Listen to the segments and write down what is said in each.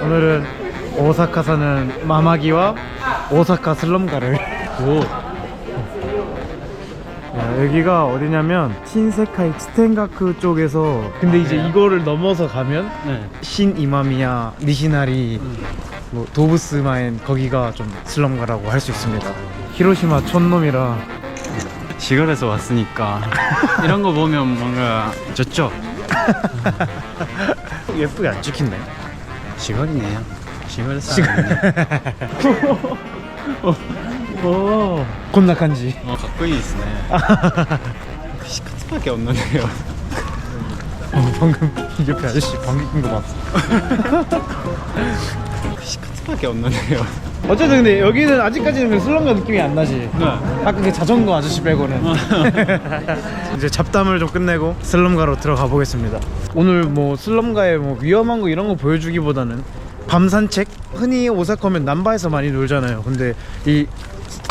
오늘은 오사카 사는 마마기와 오사카 슬럼가를 오. 야, 여기가 어디냐면 신세카이 치텐가크 쪽에서 근데 이제 이거를 넘어서 가면 네. 신 이마미야 니시나리 뭐 도브스마엔 거기가 좀 슬럼가라고 할 수 있습니다 히로시마 촌놈이라 시골에서 왔으니까 이런 거 보면 뭔가 좋죠. 예쁘게 안 시골이네요. 시골 사람이네. 오 곤나 간지 어, 가꾸이 있네. 시카츠밖에 없는데요. 어, 방금 이 옆에 아저씨 방귀 낀거 봤어 시카츠밖에 없는데요. 어쨌든 근데 여기는 아직까지는 그 슬럼가 느낌이 안 나지. 네. 아까 그 자전거 아저씨 빼고는. 이제 잡담을 좀 끝내고 슬럼가로 들어가 보겠습니다. 오늘 뭐 슬럼가에 뭐 위험한 거 이런 거 보여주기보다는 밤 산책? 흔히 오사카면 남바에서 많이 놀잖아요. 근데 이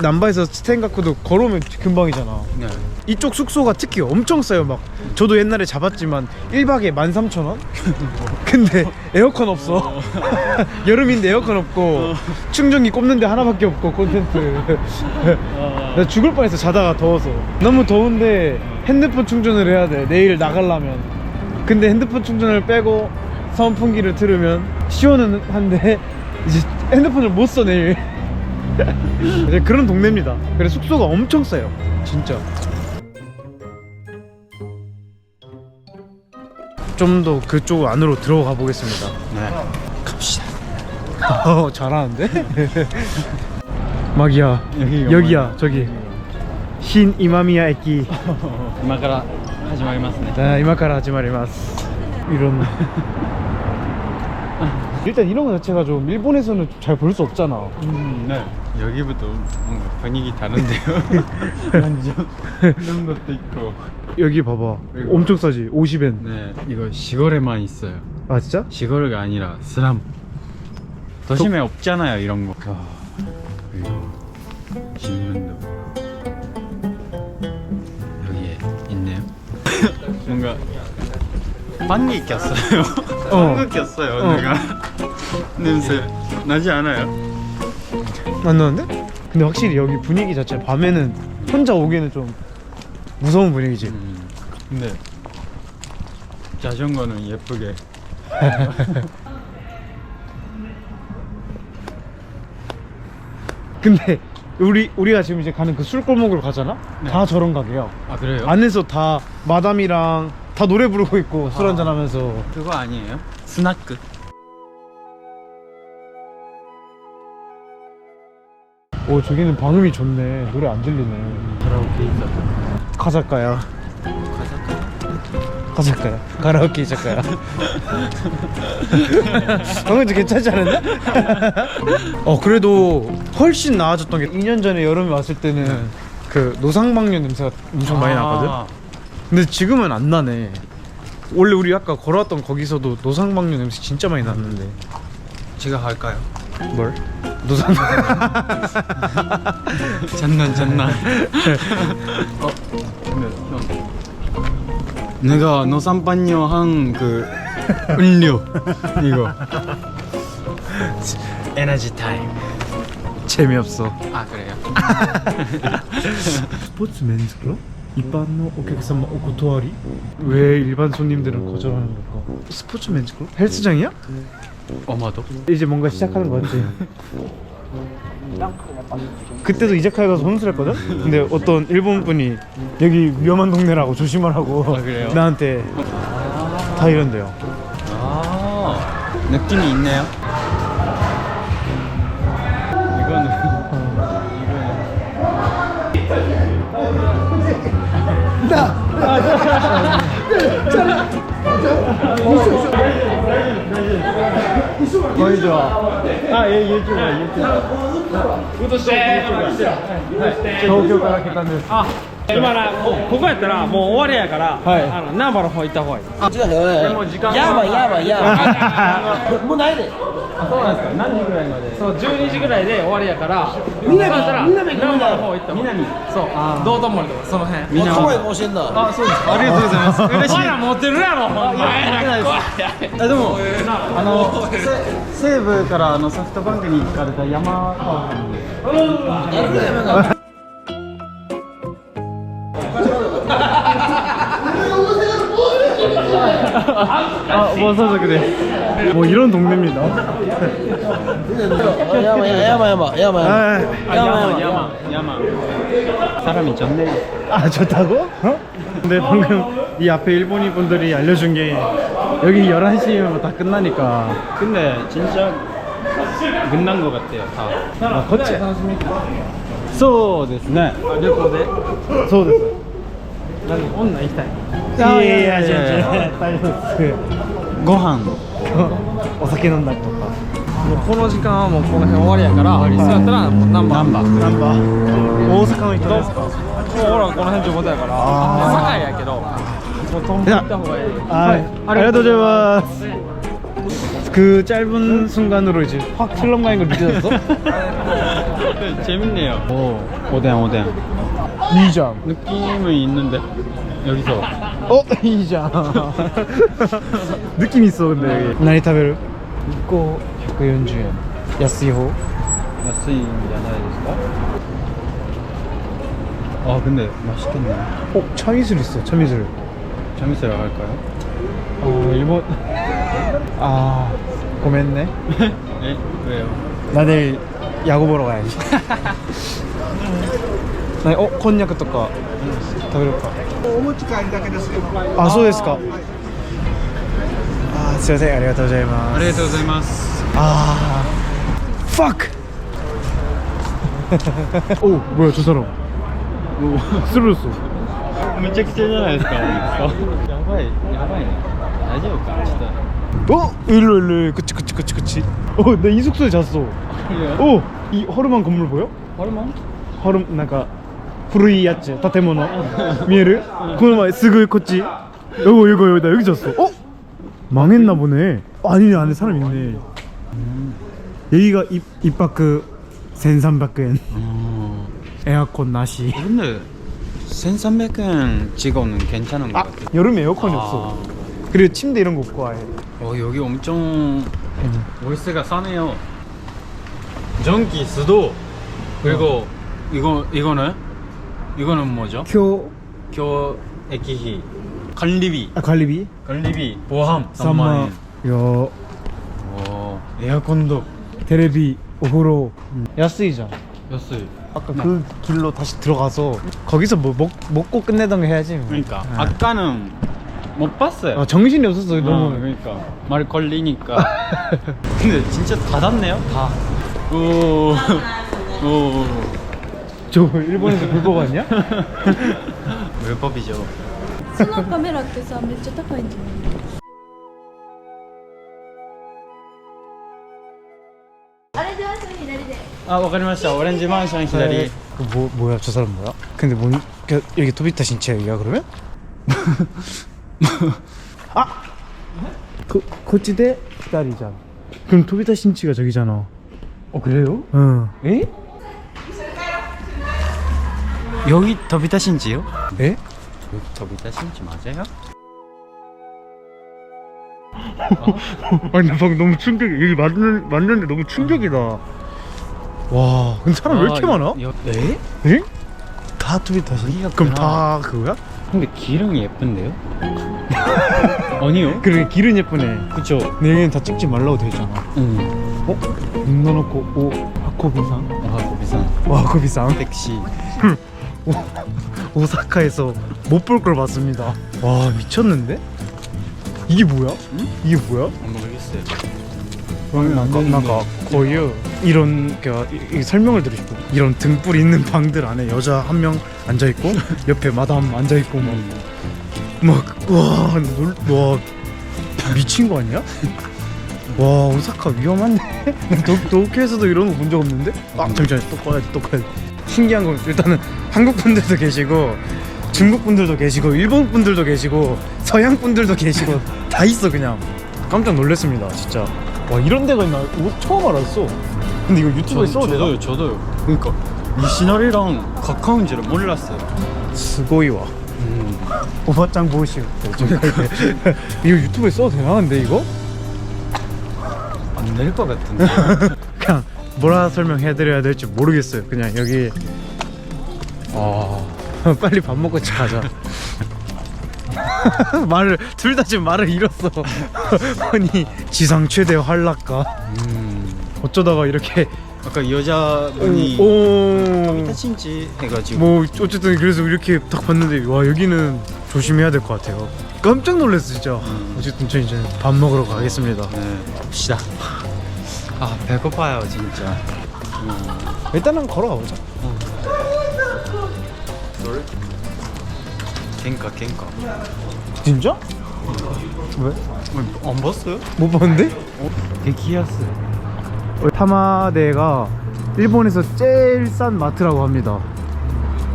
남바에서 스텐가쿠도 걸어오면 금방이잖아. 네. 이쪽 숙소가 특히 엄청 싸요. 막 저도 옛날에 잡았지만 1박에 13,000원? 근데 에어컨 없어. 여름인데 에어컨 없고 충전기 꼽는데 하나밖에 없고 콘텐츠. 나 죽을 뻔했어. 자다가 더워서. 너무 더운데 핸드폰 충전을 해야 돼. 내일 나가려면. 근데 핸드폰 충전을 빼고 선풍기를 틀으면 시원은 한데 이제 핸드폰을 못 써 내일 이제 그런 동네입니다 그래서 숙소가 엄청 싸요 진짜 좀 더 그쪽 안으로 들어가 보겠습니다 네. 갑시다. 어, 잘하는데? 막이야 여기가 여기야 저기 신 이마미야 에키 今から始まりますね。 자 이마카라 하지마리마스 이런 일단 이런 거 자체가 좀 일본에서는 잘 볼 수 없잖아 음, 네. 여기부터 뭔가 분위기 다른데요. 완전 이런 것도 있고. 여기 봐봐 이거. 엄청 싸지 50엔 네. 이거 시골에만 있어요. 아 진짜? 시골가 아니라 슬람. 도심에 없잖아요 이런 거. 그리고 신문도 여기에 있네요. 뭔가 방귀 꼈어요. 어. 방귀 꼈어요. 어. 내가 냄새 나지 않아요? 안 나는데? 근데 확실히 여기 분위기 자체 밤에는 혼자 오기에는 좀 무서운 분위기지 음. 근데 자전거는 예쁘게. 근데 우리 우리가 지금 이제 가는 그 술골목으로 가잖아? 네. 다 저런 가게야 아 그래요? 안에서 다 마담이랑 다 노래 부르고 있고 술 아. 한잔 하면서 그거 아니에요? 스나크. 오 저기는 방음이 좋네. 노래 안 들리네. 카라오케 있었다. 가자까야. 가자까야. 가라오케 이자까야 방금 좀 괜찮지 않았나? 어 그래도 훨씬 나아졌던 게 2년 전에 여름에 왔을 때는 그 노상방뇨 냄새가 엄청 많이 나거든? 아, 근데 지금은 안 나네. 원래 우리 아까 걸어왔던 거기서도 노상방뇨 냄새 진짜 많이 났는데. 제가 할까요? 뭘? 노상 장난 장난. 어, 형. 내가 노산반뇨 한그 음료 이거. 에너지 타임. 재미없어 아 그래요? 스포츠 맨즈 클럽? 일반? 왜 손님들은 거절하는 걸까? 스포츠 맨즈 클럽? 헬스장이야? 어마도? 이제 뭔가 시작하는 거 같지? 그때도 이자카야 가서 혼술했거든? 근데 어떤 일본 분이 여기 위험한 동네라고 조심하라고 아, 그래요? 나한테 다 이런대요 아 느낌이 있네요. 이거는 이거는 こあえとして東京から来たんです。あ今なこここやったらもう終わりやから、はい。あの難波の方行った方がいい。这个でも時間が。やばいやばいやばい。もうないで。そうなんですか何時ぐらいまで？そう12時ぐらいで終わりやから南そうしたら南難波の方行った方がいいそう。道頓堀とかその辺。もう可愛いかもしれんな。あそうです。かありがとうございます。嬉しい。お前ら持ってるやろほんまあでもあのせ西武からあのソフトバンクに行かれた山川さん。でやるね山が あもう家族ですもう이런 동네입니다 山山山山山 아,山山 야마 야마 사람이 좋네 아 좋다고? 어? 근데 방금 이 앞에 일본인 분들이 알려준 게 여기 11시면 다 끝나니까 근데 진짜 끝난 것 같아요 다 아, 거치 そうですね旅行でそうです 何女行きたいいやいやいやいやいや大丈夫ですご飯お酒飲んだりとかもうこの時間はもうこの辺終わりやからそうやったらもう難波難波ナンバー大阪の人ですかもう俺はこの辺地元やからあー堺やけどもう飛んで行った方がいいはい、ありがとうございます그 짧은 순간으로 이제 확 슬럼가는 걸 느껴졌어? 재밌네요 오 오뎅 오뎅 이장 느낌은 있는데 여기서 어? 이장 느낌 있어 근데 여기何食べる 6個 140엔 야스이호 安いんじゃないですか아 근데 맛있겠네 어? 참이슬 있어 참이슬 참이슬 갈까요? 어 일본 아 고맙네 네? 왜요? 나 내일 야구 보러 가야지 ないおこんにゃくとか。食べるか。お持ち帰りだけですあそうですか、はい、あすいません。ありがとうございます。ありがとうございます。ああファックお뭐야めちゃくちゃじゃないですか。やばいやばいね。大丈夫か？ちょっと。어 일로 일로그お그치 그 치? 古いやつ建物見えるこの前すぐこっち여기 여기 여기 나 여기 잤어 어? 망했나 보네 아니네 안에 사람 있네 여기가 입, 입바크 1300엔 에어컨 나시 근데 1300엔 직원은 괜찮은 것 아 같아요 여름에 에어컨이 없어 그리고 침대 이런 거 없고 아예 어 여기 엄청 월세가 싸네요 전기 수도 그리고 이거 이거는 이거는 뭐죠? 교 교액기비 관리비. 아, 관리비? 관리비 보험 3만 3만 야오 에어컨도. 테레비 오후로. 야스이잖아 였어요 아까 그 길로 다시 들어가서 거기서 뭐 먹, 먹고 끝내던 거 해야지 뭐. 그러니까. 네. 아까는 못 봤어요. 아, 정신이 없었어 어, 너무. 그러니까. 말 걸리니까. 근데 진짜 닫았네요 다. 오, 오, 저 일본에서 불법 아니야? 불법이죠 そのカメラってさめっちゃ高いんじゃないあれでは左で 아, わかりましたオレンジマンション左 그 뭐, 뭐야 저 사람 뭐야? 근데 뭔 그, 여기 도비타 신체 여기야 그러면? 아! 그, 고치대 기다리자 그럼 도비타 신치가 저기잖아 어 그래요? 응 에? 여기 더비타 신지요? 에? 여기 더비타 신지 맞아요? 아니 나 방금 너무 충격이 여기 맞는, 맞는데 너무 충격이다 와 근데 사람 왜 이렇게 아, 많아? 여, 에? 에? 다 도비타 신 여기가 그럼. 다 그거야? 근데 기름이 예쁜데요? 아니요? 그래 길은 예쁘네 그쵸 근데 여기는 다 찍지 말라고 돼 있잖아 응 어? 눈 넣어놓고 오 하코 비상? 아 고비상 와 하코비상 택시 오사카에서 못 볼 걸 봤습니다. 와 미쳤는데? 이게 뭐야? 이게 뭐야? 안 모르겠어요 나가 거의 이런 그 이- 이 설명을 드리고 이런 등불 있는 방들 안에 여자 한 명 앉아 있고 옆에 마담 앉아 있고 막막와와 미친 거 아니야? 와 오사카 위험한데 도, 도쿄에서도 이런 거 본 적 없는데? 아 잠시만 또 꺼야지 또 꺼야지 신기한 건 일단은 한국 분들도 계시고 중국 분들도 계시고 일본 분들도 계시고 서양 분들도 계시고 다 있어 그냥. 깜짝 놀랐습니다 진짜. 와 이런 데가 있나? 이거 처음 알았어. 근데 이거 유튜브에 써도 되나? 저도요 저도요. 그러니까 이 시나리랑 가까운지를 몰랐어요. 스고이와. 오바짱 보시고 이거 유튜브에 써도 되나 근데 이거? 안 될 것 같은데. 그냥 뭐라 설명해드려야 될지 모르겠어요. 그냥 여기. 아 빨리 밥 먹고 집 가자. 말을 둘 다 지금 말을 잃었어. 아니 지상 최대 활락가. 음. 어쩌다가 이렇게. 아까 여자분이 오, 타친지 해가지고. 뭐 어쨌든 그래서 이렇게 딱 봤는데 와 여기는 조심해야 될 것 같아요. 깜짝 놀랐어 진짜. 어쨌든 저 이제 밥 먹으러 가겠습니다. 네 갑시다 아 배고파요 진짜 일단은 걸어가 보자 갱가 갱가 진짜? 왜? 안 봤어요? 못 봤는데? 대기였어요 타마데가 일본에서 제일 싼 마트라고 합니다.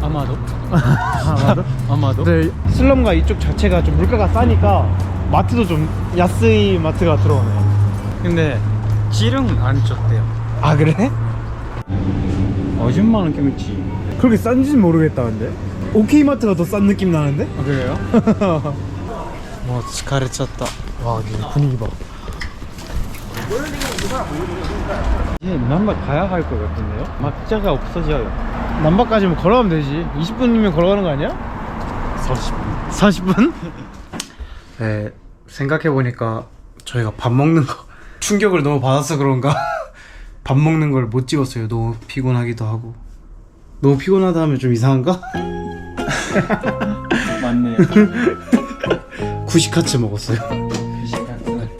아마도 아마도? 아마도 네, 슬럼가 이쪽 자체가 좀 물가가 싸니까 마트도 좀 야스이 마트가 들어오네요. 근데 찌릉 안 쪘대요 아 그래? 어진만원 껴먹지 그렇게 싼지는 모르겠다는데 오케이마트가 더 싼 느낌 나는데? 아 그래요? 와 지카레 찼다 와 분위기 봐 이제 남바 가야 할 것 같은데요? 막자가 없어져요 남바까지 뭐 걸어가면 되지 20분이면 걸어가는 거 아니야? 40분 40분? 네 생각해보니까 저희가 밥 먹는 거 충격을 너무 받아서 그런가? 밥 먹는 걸 못 찍었어요. 너무 피곤하기도 하고. 너무 피곤하다 하면 좀 이상한가? 맞네요 쿠시카츠 먹었어요.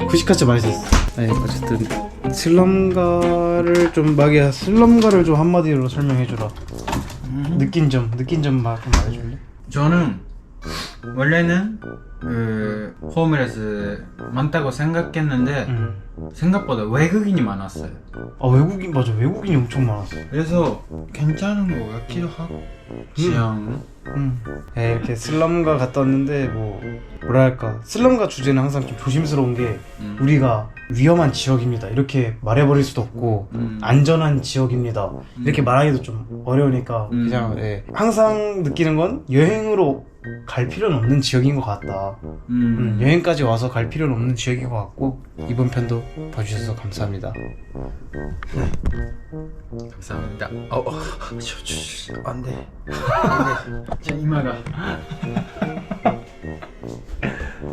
쿠시카츠 맛있었어. 네 어쨌든 슬럼가를 좀 마기야 슬럼가를 좀 한마디로 설명해주라. 느낀 점 느낀 좀 말해줄래? 저는 원래는 그 홈레스 많다고 생각했는데 응. 생각보다 외국인이 많았어요 아 외국인 맞아 외국인이 엄청 많았어 그래서 괜찮은 것 같기도 하고 취향 음. 네, 이렇게 슬럼가 갔다 왔는데 뭐 뭐랄까 슬럼가 주제는 항상 좀 조심스러운 게 음. 우리가 위험한 지역입니다 이렇게 말해버릴 수도 없고 음. 안전한 지역입니다 이렇게 말하기도 좀 어려우니까 음. 그냥 예. 항상 느끼는 건 여행으로 갈 필요는 없는 지역인 것 같다. 음, 음. 여행까지 와서 갈 필요는 없는 지역인 것 같고 이번 편도 봐주셔서 감사합니다. 감사합니다. 어, 어. 저, 저, 저, 안 돼. 안돼. 저 이마가.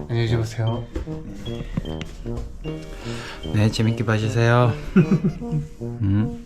안녕히 주무세요. 네 재밌게 봐주세요. 음.